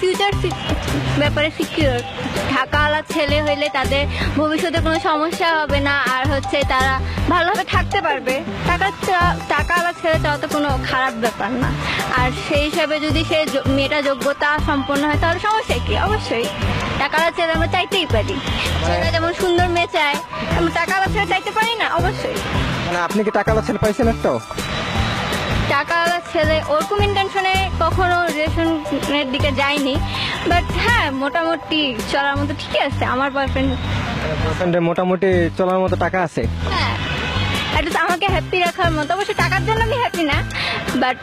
Future ব্যাপারে secure ঢাকাওয়ালা ছেলে হইলে তাদের ভবিষ্যতে কোনো সমস্যা হবে না, আর হচ্ছে তারা ভালোভাবে থাকতে পারবে। টাকা টাকাওয়ালা ছেলে চাওয়া তো কোনো খারাপ ব্যাপার না। আর সেই হিসাবে যদি সে মেয়েটা যোগ্যতা সম্পন্ন হয়, তাহলে সমস্যা কি? অবশ্যই। টাকাওয়ালা ছেলে আমরা চাইতেই পারি। ছেলেরা যেমন সুন্দর মেয়ে চায়, আমরা টাকাওয়ালা ছেলে চাইতে পারি না, অবশ্যই। মানে আপনি কি টাকাওয়ালা ছেলে পাইছেন একটাও? টাকাওয়ালা ছেলে ওরকম ইন্টেনশনে কখনো রিলেশনের দিকে যায়নি। বাট হ্যাঁ মোটামুটি চলার মতো ঠিকই আছে আমার বয়ফ্রেন্ড মোটামুটি চলার মতো টাকা আছে। হ্যাঁ আমাকে হ্যাপি রাখার মতো অবশ্য টাকার জন্য বাট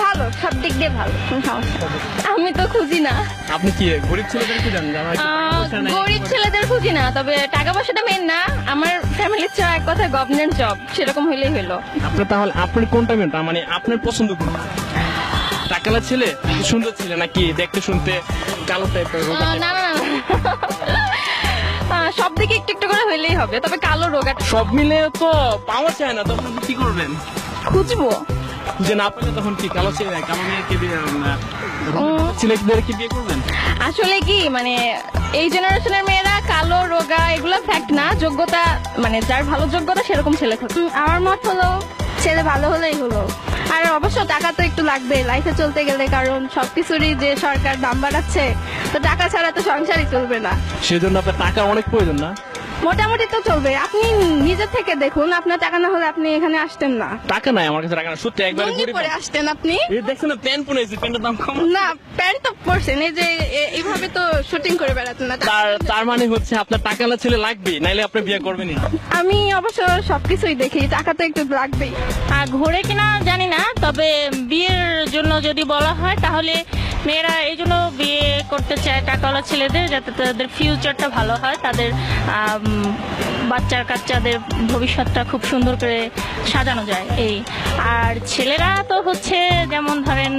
ভালো সব দিক দিয়ে ভালো। কোনো সমস্যা নেই। আমি তো খুঁজি না। আপনি কি গরিব ছেলেদের কি জানেন? যারা হয়তো টাকা পয়সা নাই? গরিব ছেলেদের খুঁজি না তবে টাকা পয়সাটা মেন না। আমার ফ্যামিলির চাও এক কথা গভর্নমেন্ট জব সেরকম হইলেই হলো আপনি তাহলে আপনি কোনটা মেন মানে আপনার পছন্দ কোনটা? টাকালা ছেলে নাকি সুন্দর ছেলে নাকি দেখতে শুনতে কালো টাইপের আহ, না না না। আহ, সব দিকে একটু একটু করে হইলেই হবে তবে কালো রোগাটা। সব মিলে তো পাওয়া যায় না তখন আপনি কি করবেন? খুঁজবো। যে না পেলে তখন কি কালো ছেলে কালো মেয়েকে বিয়ে ছেলেদের কি বিয়ে করবেন? আসলে কি মানে এই জেনারেশনের মেয়েরা কালো রোগা এগুলো ফ্যাক্ট না। যোগ্যতা মানে যার ভালো যোগ্যতা সেরকম ছেলে থাকে আমার মত হলো ছেলে ভালো হলেই হলো। আর অবশ্য টাকা তো একটু লাগবে লাইফে চলতে গেলে কারণ সবকিছুরই যে সরকার দাম বাড়াচ্ছে তো টাকা ছাড়া তো সংসারই চলবে না। সেজন্য আপনার টাকা অনেক প্রয়োজন না? মোটামুটি তো চলবে। আপনি নিজে থেকে দেখুন আপনার টাকা না হলে আপনি এখানে আসতেন না। টাকা নাই আমার কাছে টাকা না সত্যি একবারে গরিব পরে আসতেন আপনি। এই দেখছেন না প্যান্ট পরে এসেছি প্যান্টের দাম কম। না প্যান্ট তো পরছেন এই যে এইভাবে তো শুটিং করে বেড়াতেন না। তার তার মানে হচ্ছে আপনার টাকা না ছেলে লাগবে নাইলে আপনি বিয়ে করবেনই। আমি অবশ্য সবকিছুই দেখি টাকা তো একটু লাগবেই। আর ঘোরে কিনা জানি না তবে বিয়ের জন্য যদি বলা হয় তাহলে মেয়েরা এই জন্য বিয়ে করতে চায় টাকাওয়ালা ছেলেদের যাতে তাদের ফিউচারটা ভালো হয়, তাদের বাচ্চার কাচ্চাদের ভবিষ্যৎটা খুব সুন্দর করে সাজানো যায় এই। আর ছেলেরা তো হচ্ছে যেমন ধরেন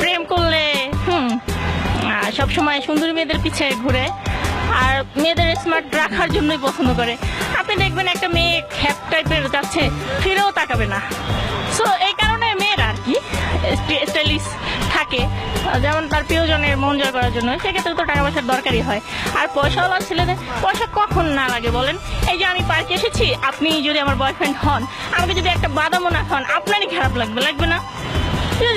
প্রেম করলে, হুম সবসময় সুন্দরী মেয়েদের পিছিয়ে ঘুরে, আর মেয়েদের স্মার্ট রাখার জন্যই পছন্দ করে। আপনি দেখবেন একটা মেয়ে খ্যাপ টাইপের যাচ্ছে ফিরেও তাকাবে না। সো এই কারণে স্টাইলিশ থাকে। যেমন তার প্রিয়জনের মন জয় করার জন্য, সেক্ষেত্রে তো টাকা পয়সার দরকারই হয়। আর পয়সাওয়ালা ছেলেদের পয়সা কখন না লাগে বলেন? এই যে আমি পার্কে এসেছি, আপনি যদি আমার বয়ফ্রেন্ড হন, আমাকে যদি একটা বাদামও না খান আপনারই খারাপ লাগবে লাগবে না?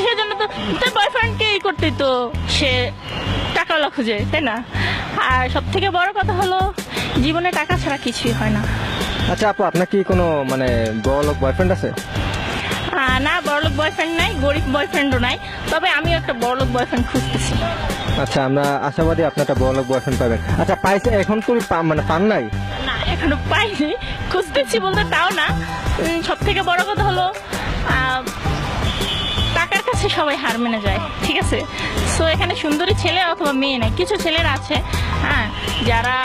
সেজন্য তো তার বয়ফ্রেন্ডকে এই করতেই তো সে টাকাওয়ালা খুঁজে, তাই না? আর সব থেকে বড় কথা হলো, জীবনে টাকা ছাড়া কিছুই হয় না। আচ্ছা আপু, আপনার কি কোনো মানে বড় লোক বয়ফ্রেন্ড আছে? না বড়লোক বয়ফ্রেন্ড নাই গরিব বয়ফ্রেন্ডও নাই। তবে আমিও একটা বড়লোক বয়ফ্রেন্ড খুঁজতেছি। আচ্ছা আমরা আশাবাদী আপনি একটা বড় লোক বয়ফ্রেন্ড পাবেন। আচ্ছা পাইছে এখন তুমি মানে পান নাই? না এখনও পাইনি। খুঁজতেছি বলতে তাও না। সব থেকে বড় কথা হলো টাকার কাছে সবাই হার মেনে যায় ঠিক আছে? সো এখানে সুন্দরী ছেলে অথবা মেয়ে নাই কিছু ছেলেরা আছে হ্যাঁ যারা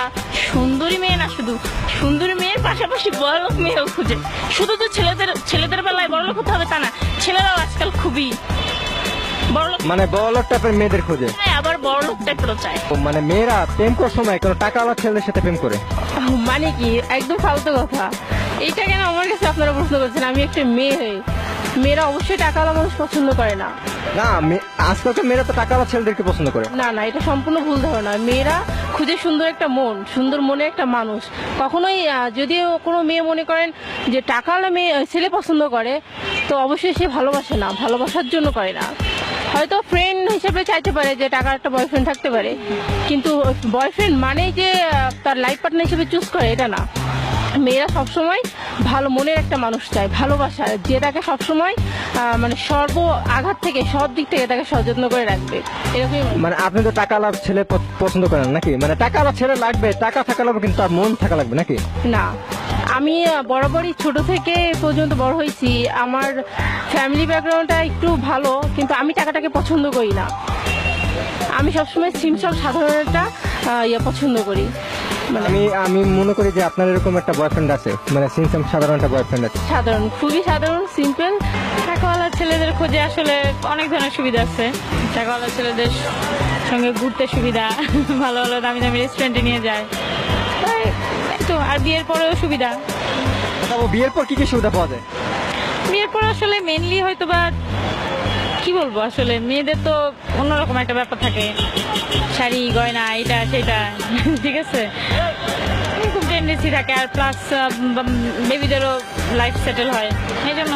সুন্দরী মেয়ে না শুধু সুন্দরী মেয়ের পাশাপাশি বড়লোক মেয়েও খুঁজে। শুধু তো ছেলেদের ছেলেদের বেলায় বড়লোক হতে হবে তা না ছেলেরাও আজকাল খুবই বড়লোক। মানে বড় লোক টাইপের মেয়েদের খোঁজে। চায় আবার বড়লোক টাইপেরও চায়। মানে মেয়েরা প্রেম করার সময় কোনো টাকাওয়ালা ছেলেদের সাথে প্রেম করে? মানে কি? একদম ফালতু কথা। এইটা কেন আমার কাছে আপনারা প্রশ্ন করছেন? আমি একটা মেয়ে হয়ে মেয়েরা অবশ্যই টাকাওয়ালা মানুষ পছন্দ করে না। না আজকালকার মেয়েরা তো টাকাওয়ালা ছেলেদেরকে পছন্দ করে। না না, এটা সম্পূর্ণ ভুল ধারণা। মেয়েরা খুঁজে সুন্দর একটা মন, সুন্দর মনে একটা মানুষ। কখনোই যদিও কোনো মেয়ে মনে করেন যে টাকাওয়ালা মেয়ে ছেলে পছন্দ করে, তো অবশ্যই সে ভালোবাসে না, ভালোবাসার জন্য করে না। হয়তো ফ্রেন্ড হিসেবে চাইতে পারে যে টাকার একটা বয়ফ্রেন্ড থাকতে পারে, কিন্তু বয়ফ্রেন্ড মানেই যে তার লাইফ পার্টনার হিসেবে চুজ করে, এটা না। মেয়েরা সবসময় ভালো মনের একটা মানুষ চায় ভালোবাসা যে তাকে সবসময় মানে সর্ব আঘাত থেকে সব দিক থেকে তাকে সযত্ন করে রাখবে। এরকমই মানে আপনি তো টাকাওয়ালা ছেলে পছন্দ করেন নাকি? মানে টাকা টাকাওয়ালা ছেলে লাগবে টাকা থাকা লাগবে কিন্তু তার মন থাকা লাগবে নাকি? না। আমি বরাবরই ছোট থেকে পর্যন্ত বড় হয়েছি। আমার ফ্যামিলি ব্যাকগ্রাউন্ডটা একটু ভালো কিন্তু আমি টাকাটাকে পছন্দ করি না। আমি সবসময় সিম্পল সাধারণটা ইয়ে পছন্দ করি। মানে আমি আমি মনে করি যে আপনার এরকম একটা বয়ফ্রেন্ড আছে। মানে সিনসাম সাধারণ একটা বয়ফ্রেন্ড আছে। সাধারণ খুবই সাধারণ সিম্পল টাকাওয়ালা ছেলেদের খোঁজে আসলে অনেক ধরনের সুবিধা আছে। টাকাওয়ালা ছেলেদের সঙ্গে ঘুরতে সুবিধা ভালো ভালো দামি দামি রেস্টুরেন্টে নিয়ে যায়। তো আর বিয়ের পরেও সুবিধা। আচ্ছা, বিয়ের পর কি কি সুবিধা পাওয়া যায়? বিয়ের পর আসলে মেনলি হয়তো বা কি বলব আসলে মেয়েদের তো অন্যরকম একটা ব্যাপার থাকে। শাড়ি গয়না এটা সেটা ঠিক আছে? এরকম টেন্ডেন্সি থাকে আর প্লাস বেবিদেরও লাইফ সেটেল হয়। এই জন্য।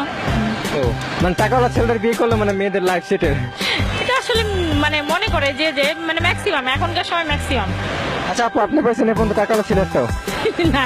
মানে টাকাওয়ালা ছেলেদের বিয়ে করলে মানে মেয়েদের লাইফ সেটেল এটা আসলে মানে মনে করে যে যে মানে ম্যাক্সিমাম এখনকার সময় ম্যাক্সিমাম আচ্ছা আপু আপনি পাইছেন এখন তো টাকাওয়ালা ছেলের তো। না।